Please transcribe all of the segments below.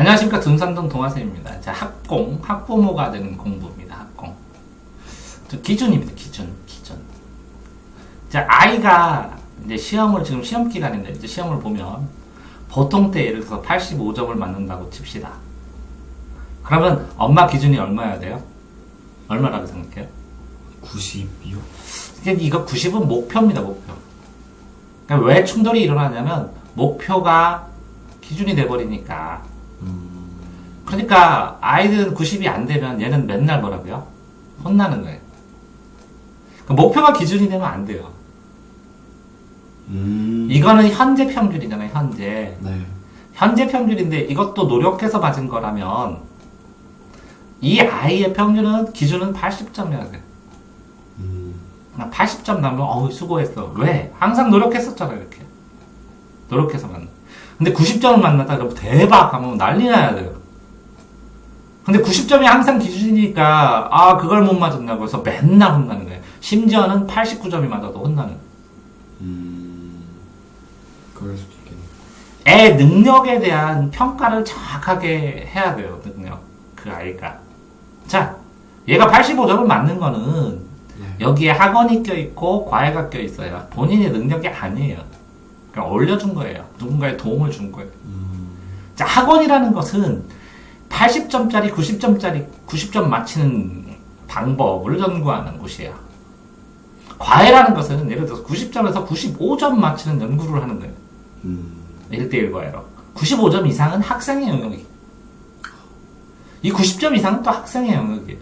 안녕하십니까 둔산동 동화쌤입니다. 자 학공 학부모가 되는 공부입니다. 학공. 저 기준입니다. 기준 기준. 자 아이가 이제 시험을 지금 시험 기간인데 이제 시험을 보면 보통 때 예를 들어서 85점을 맞는다고 칩시다. 그러면 엄마 기준이 얼마여야 돼요? 얼마라고 생각해요? 90이요? 이게 이거 90은 목표입니다, 목표. 그러니까 왜 충돌이 일어나냐면 목표가 기준이 돼버리니까. 음, 그러니까 아이들은 90이 안 되면 얘는 맨날 뭐라고요? 혼나는 거예요. 그러니까 목표가 기준이 되면 안 돼요. 음, 이거는 현재 평균이잖아요, 현재. 네. 현재 평균인데 이것도 노력해서 맞은 거라면 이 아이의 평균은 기준은 80점이어야 돼. 음, 80점 나면 어우 수고했어. 왜? 항상 노력했었잖아 이렇게. 노력해서만. 근데 90점을 만났다 그러면 대박 하면 난리 나야 돼요. 근데 90점이 항상 기준이니까 아 그걸 못 맞았냐고 해서 맨날 혼나는 거예요. 심지어는 89점이 맞아도 혼나는 거예요. 음, 그럴 수도 있겠네. 애 능력에 대한 평가를 정확하게 해야 돼요. 능력. 그 아이가. 자, 얘가 85점을 맞는 거는 네. 여기에 학원이 껴 있고 과외가 껴 있어요. 본인의 능력이 아니에요. 그러니까 올려준 거예요. 누군가의 도움을 준 거예요. 음, 자, 학원이라는 것은 80점짜리, 90점짜리, 90점 맞히는 방법을 연구하는 곳이에요. 과외라는 것은 예를 들어서 90점에서 95점 맞히는 연구를 하는 거예요. 음, 1대1 과외로. 95점 이상은 학생의 영역이. 이 90점 이상은 또 학생의 영역이에요.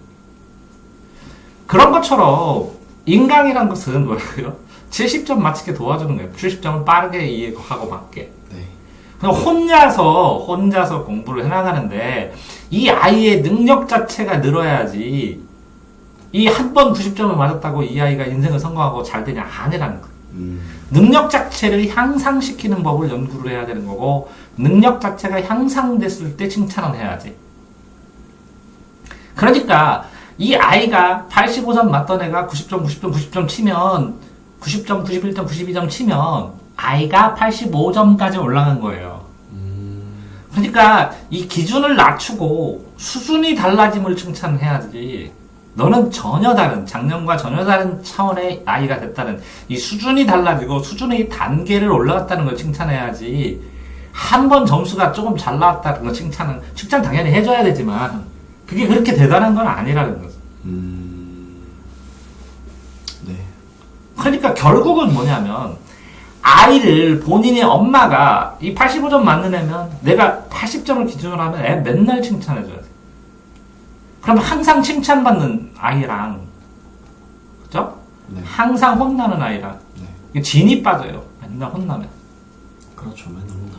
그런 것처럼 인강이란 것은 뭐라고요? 70점 맞히게 도와주는 거예요. 70점을 빠르게 이해하고 맞게. 네. 그냥 혼자서 혼자서 공부를 해나가는데 이 아이의 능력 자체가 늘어야지 이 한 번 90점을 맞았다고 이 아이가 인생을 성공하고 잘 되냐 아니라는 거예요. 음, 능력 자체를 향상시키는 법을 연구를 해야 되는 거고 능력 자체가 향상됐을 때 칭찬을 해야지. 그러니까 이 아이가 85점 맞던 애가 90점, 90점, 90점 치면 90점, 91점, 92점 치면 아이가 85점까지 올라간 거예요. 음, 그러니까 이 기준을 낮추고 수준이 달라짐을 칭찬해야지. 너는 전혀 다른 작년과 전혀 다른 차원의 아이가 됐다는 이 수준이 달라지고 수준의 단계를 올라갔다는 걸 칭찬해야지. 한 번 점수가 조금 잘 나왔다는 걸 칭찬은 칭찬 당연히 해줘야 되지만 그게 그렇게 대단한 건 아니라는 거죠. 음, 네. 그러니까 결국은 뭐냐면 아이를 본인의 엄마가 이 85점 맞는 애면 내가 80점을 기준으로 하면 애 맨날 칭찬해줘야 돼. 그럼 항상 칭찬받는 아이랑 그죠? 네. 항상 혼나는 아이랑 네. 진이 빠져요. 맨날 혼나면. 그렇죠. 맨날 혼나면.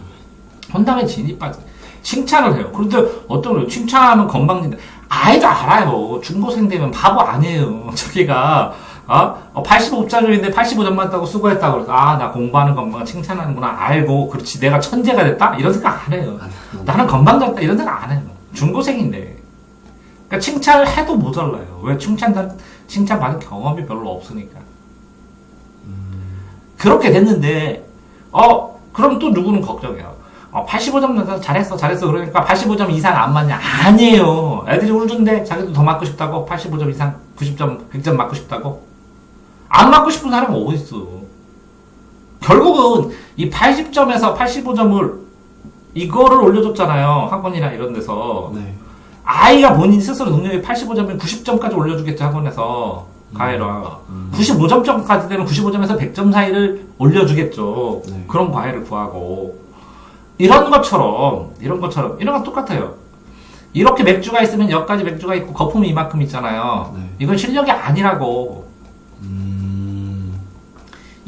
혼나면 진이 빠져. 칭찬을 해요. 그런데 어떤 거 칭찬하면 건방진다. 아이도 알아요. 중고생 되면 바보 아니에요. 저기가 어? 85짜리인데 85점 맞다고 수고했다고 그래서 아 나 공부하는 것만 칭찬하는구나 알고 그렇지 내가 천재가 됐다 이런 생각 안 해요. 안, 나는 건방졌다 이런 생각 안 해요. 중고생인데. 그러니까 칭찬을 해도 모자라요. 왜 칭찬 칭찬 받은 경험이 별로 없으니까. 음, 그렇게 됐는데, 어, 그럼 또 누구는 걱정해요. 어, 85점 나서 잘했어, 잘했어. 그러니까 85점 이상 안 맞냐? 아니에요. 애들이 울던데 자기도 더 맞고 싶다고? 85점 이상, 90점, 100점 맞고 싶다고? 안 맞고 싶은 사람은 어딨어. 결국은 이 80점에서 85점을 이거를 올려줬잖아요. 학원이나 이런 데서. 네. 아이가 본인 스스로 능력이 85점이면 90점까지 올려주겠죠, 학원에서. 과외로. 음, 95점까지 되면 95점에서 100점 사이를 올려주겠죠. 네. 그런 과외를 구하고. 이런 것처럼, 이런 것처럼, 이런 건 똑같아요. 이렇게 맥주가 있으면 여기까지 맥주가 있고 거품이 이만큼 있잖아요. 네. 이건 실력이 아니라고.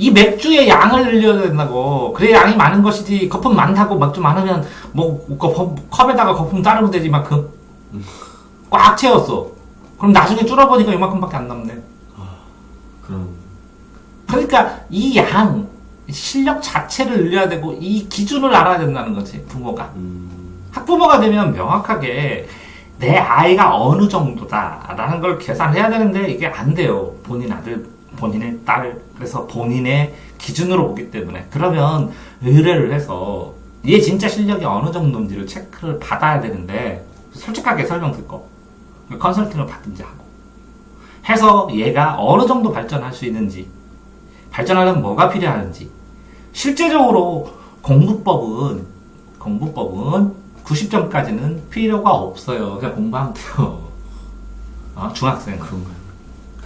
음, 이 맥주의 양을 늘려야 된다고. 그래 양이 많은 것이지. 거품 많다고 맥주 많으면 뭐 거품, 컵에다가 거품 따르면 되지 이만큼. 꽉 채웠어. 그럼 나중에 줄어보니까 이만큼밖에 안 남네. 그럼, 그러니까 이 양, 실력 자체를 늘려야 되고 이 기준을 알아야 된다는 거지 부모가. 음, 학부모가 되면 명확하게 내 아이가 어느 정도다라는 걸 계산해야 되는데 이게 안 돼요. 본인 아들, 본인의 딸, 그래서 본인의 기준으로 보기 때문에 그러면 의뢰를 해서 얘 진짜 실력이 어느 정도인지를 체크를 받아야 되는데 솔직하게 설명드릴 거 컨설팅을 받든지 하고 해서 얘가 어느 정도 발전할 수 있는지 발전하려면 뭐가 필요하는지 실제적으로 공부법은 공부법은 90점까지는 필요가 없어요. 그냥 공부하면 돼요. 어, 중학생. 그런가요?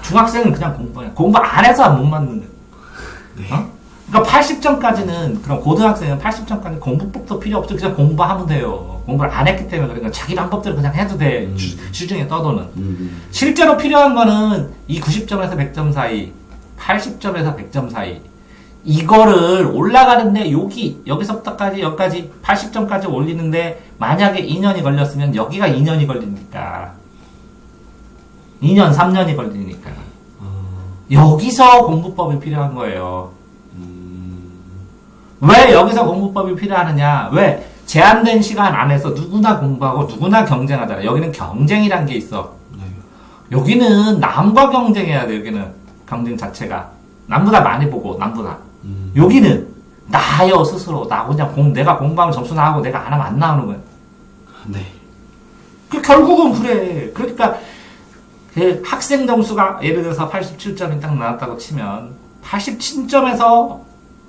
중학생은 그냥 공부해. 공부 안 해서 못 맞는 거예요. 어? 그러니까 80점까지는 그럼 고등학생은 80점까지 공부법도 필요 없죠. 그냥 공부하면 돼요. 공부를 안 했기 때문에 그러니까 자기 방법대로 그냥 해도 돼. 음. 주- 시중에 떠도는. 음. 실제로 필요한 거는 이 90점에서 100점 사이, 80점에서 100점 사이. 이거를 올라가는데 여기 여기서부터까지 여기까지 80점까지 올리는데 만약에 2년이 걸렸으면 여기가 2년이 걸리니까 2년 3년이 걸리니까 어, 여기서 공부법이 필요한 거예요. 음. 왜 여기서 공부법이 필요하느냐? 왜 제한된 시간 안에서 누구나 공부하고 누구나 경쟁하잖아. 여기는 경쟁이란 게 있어. 네. 여기는 남과 경쟁해야 돼. 여기는 경쟁 자체가 남보다 많이 보고 남보다. 음. 여기는 나요 스스로 나 혼자 공 내가 공부하면 점수 나오고 내가 안 하면 안 나오는 거야. 네. 그 결국은 그래. 그러니까 그 학생 점수가 예를 들어서 87점이 딱 나왔다고 치면 87점에서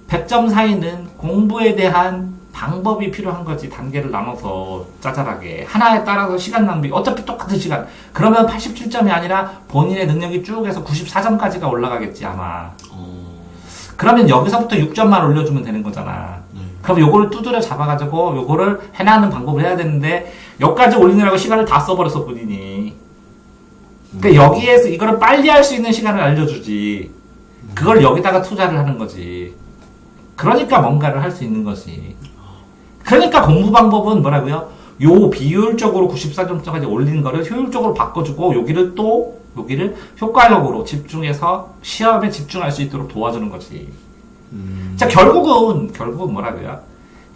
100점 사이는 공부에 대한 방법이 필요한 거지 단계를 나눠서 짜잘하게. 하나에 따라서 시간 낭비. 어차피 똑같은 시간. 그러면 87점이 아니라 본인의 능력이 쭉 해서 94점까지가 올라가겠지 아마. 어, 그러면 여기서부터 6점만 올려주면 되는 거잖아. 네. 그럼 요거를 두드려 잡아가지고 요거를 해나가는 방법을 해야 되는데 여기까지 올리느라고 시간을 다 써버렸어 본인이 그러니까 여기에서 이거를 빨리 할 수 있는 시간을 알려주지 그걸 여기다가 투자를 하는 거지 그러니까 뭔가를 할 수 있는 거지 그러니까 공부 방법은 뭐라고요? 요 비율적으로 94점까지 올리는 거를 효율적으로 바꿔주고 여기를 또 여기를 효과적으로 집중해서 시험에 집중할 수 있도록 도와주는 거지 음. 자, 결국은, 결국은 뭐라고요?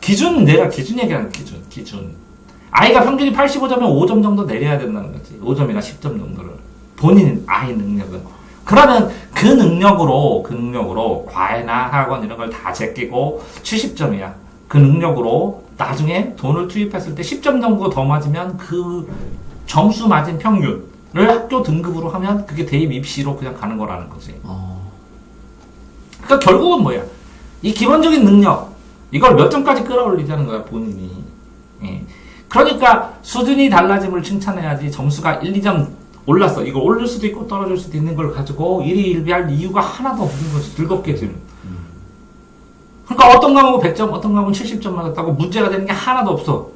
기준, 내가 기준 얘기하는 기준, 기준. 아이가 평균이 85점이면 5점 정도 내려야 된다는 거지. 5점이나 10점 정도를. 본인, 아이 능력은. 그러면 그 능력으로, 그 능력으로 과외나 학원 이런 걸 다 제끼고 70점이야. 그 능력으로 나중에 돈을 투입했을 때 10점 정도 더 맞으면 그 점수 맞은 평균을 학교 등급으로 하면 그게 대입 입시로 그냥 가는 거라는 거지. 어, 그러니까 결국은 뭐야? 이 기본적인 능력 이걸 몇 점까지 끌어올리자는 거야 본인이. 예. 그러니까 수준이 달라짐을 칭찬해야지 점수가 1, 2점 올랐어. 이거 올릴 수도 있고 떨어질 수도 있는 걸 가지고 일희일비할 이유가 하나도 없는 거지. 즐겁게 지금. 그러니까 어떤 과목은 100점, 어떤 과목은 70점 맞았다고 문제가 되는 게 하나도 없어.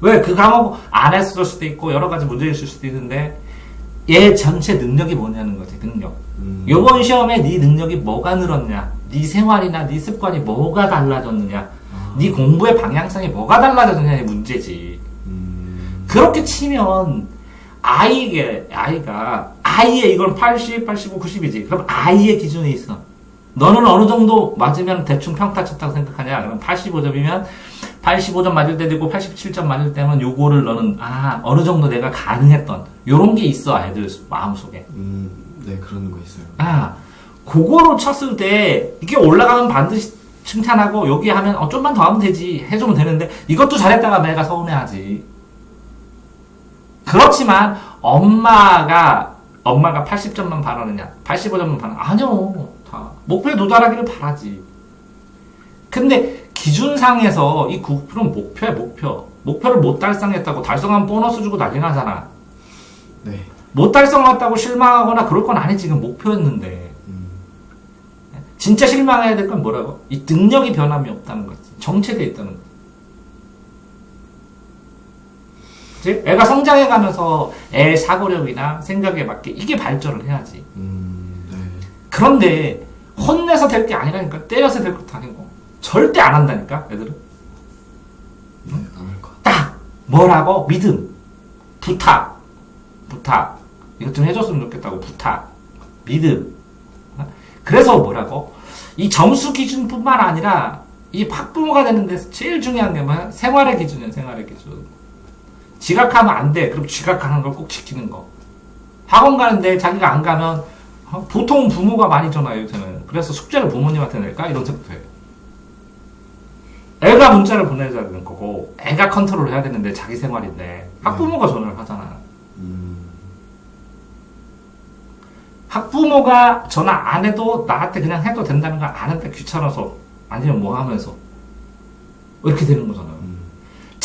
왜? 그 과목 안 했을 수도 있고 여러 가지 문제가 있을 수도 있는데 얘 전체 능력이 뭐냐는 거지. 능력. 음. 요번 시험에 네 능력이 뭐가 늘었냐? 네 생활이나 네 습관이 뭐가 달라졌느냐? 아. 네 공부의 방향성이 뭐가 달라졌느냐의 문제지. 음. 그렇게 치면 아이게 아이가 아이의 이건 80, 85, 90이지. 그럼 아이의 기준이 있어. 너는 어느 정도 맞으면 대충 평타 쳤다고 생각하냐? 그럼 85점이면 85점 맞을 때도 있고 87점 맞을 때면 요거를 너는 아 어느 정도 내가 가능했던 요런 게 있어 아이들 마음속에. 음, 네, 그런 거 있어요. 아, 그거로 쳤을 때 이게 올라가면 반드시 칭찬하고 여기 하면 어 좀만 더 하면 되지 해주면 되는데 이것도 잘했다가 내가 서운해하지. 그렇지만 엄마가 엄마가 80점만 바라느냐, 85점만 바라 아니요, 다 목표에 도달하기를 바라지. 근데 기준상에서 이 9%는 목표야 목표. 목표를 못 달성했다고 달성하면 보너스 주고 난리 나잖아. 네. 못 달성했다고 실망하거나 그럴 건 아니지. 지금 목표였는데. 음. 진짜 실망해야 될 건 뭐라고? 이 능력이 변함이 없다는 거지. 정체돼 있다는 거지. 그치? 애가 성장해 가면서 애 사고력이나 생각에 맞게 이게 발전을 해야지. 음, 네. 그런데 혼내서 될 게 아니라니까. 때려서 될 것도 아니고. 절대 안 한다니까, 애들은. 네, 것. 딱! 뭐라고? 믿음. 부탁. 부탁. 이것 좀 해줬으면 좋겠다고. 부탁. 믿음. 어? 그래서 뭐라고? 이 점수 기준뿐만 아니라 이 학부모가 되는 데서 제일 중요한 게 뭐야? 생활의 기준이야, 생활의 기준. 지각하면 안 돼. 그럼 지각하는 걸 꼭 지키는 거. 학원 가는데 자기가 안 가면 어? 보통 부모가 많이 전화해요, 저는. 그래서 숙제를 부모님한테 낼까? 이런 생각도 해요. 애가 문자를 보내줘야 되는 거고 애가 컨트롤 해야 되는데 자기 생활인데 학부모가 전화를 하잖아. 음, 학부모가 전화 안 해도 나한테 그냥 해도 된다는 걸 아는데 귀찮아서 아니면 뭐 하면서 이렇게 되는 거잖아요.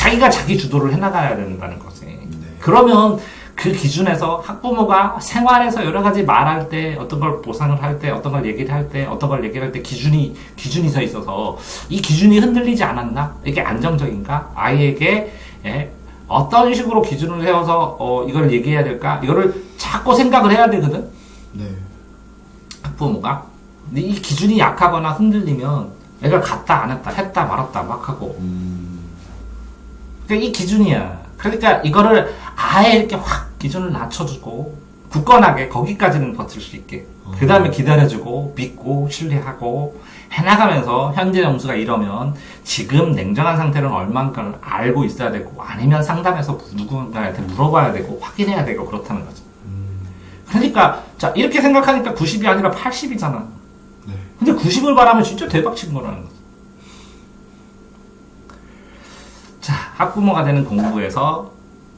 음, 자기가 자기 주도를 해나가야 된다는 거지. 네. 그러면 그 기준에서 학부모가 생활에서 여러 가지 말할 때 어떤 걸 보상을 할 때 어떤 걸 얘기를 할 때 어떤 걸 얘기를 할 때 기준이 기준이 서 있어서 이 기준이 흔들리지 않았나? 이게 안정적인가? 아이에게 예, 어떤 식으로 기준을 세워서 어, 이걸 얘기해야 될까? 이거를 자꾸 생각을 해야 되거든? 네. 학부모가. 근데 이 기준이 약하거나 흔들리면 애가 갔다 안 했다 했다 말았다 막 하고. 음, 그러니까 이 기준이야. 그러니까 이거를 아예 이렇게 확 기준을 낮춰주고 굳건하게 거기까지는 버틸 수 있게. 어. 그 다음에 기다려주고 믿고 신뢰하고 해나가면서 현재 점수가 이러면 지금 냉정한 상태는 얼만큼 알고 있어야 되고 아니면 상담해서 누군가한테 물어봐야 되고 확인해야 되고 그렇다는 거죠. 음, 그러니까 자 이렇게 생각하니까 90이 아니라 80이잖아. 네. 근데 90을 바라면 진짜 대박 친 거라는 거죠. 자, 학부모가 되는 공부에서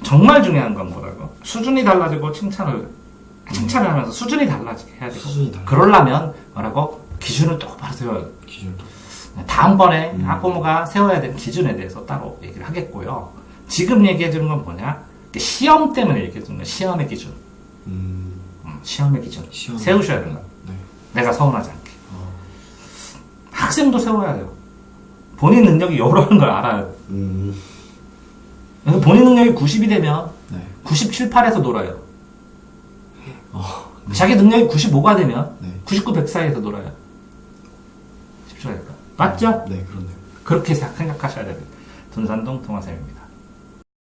정말 중요한 건 뭐라고? 수준이 달라지고 칭찬을, 칭찬을 하면서 수준이 달라지게 해야 되고. 수준이 달라. 그러려면 뭐라고? 기준을 똑바로 세워야 돼. 기준도. 다음번에 음. 학부모가 세워야 되는 기준에 대해서 따로 얘기를 하겠고요. 지금 얘기해 주는 건 뭐냐? 시험 때문에 얘기해 주는 거야. 시험의 기준. 음, 음, 시험의 기준. 시험. 세우셔야 된다. 네. 내가 서운하지 않게. 어, 학생도 세워야 돼요. 본인 능력이 요런 걸 알아야 돼. 음, 그래서 본인 능력이 90이 되면 네. 97, 8에서 놀아요. 어, 자기 능력이 95가 되면 네. 99, 100 사이에서 놀아요. 집중해야 될까? 맞죠? 네, 그렇네요. 그렇게 생각하셔야 돼요. 돈산동 동화쌤입니다.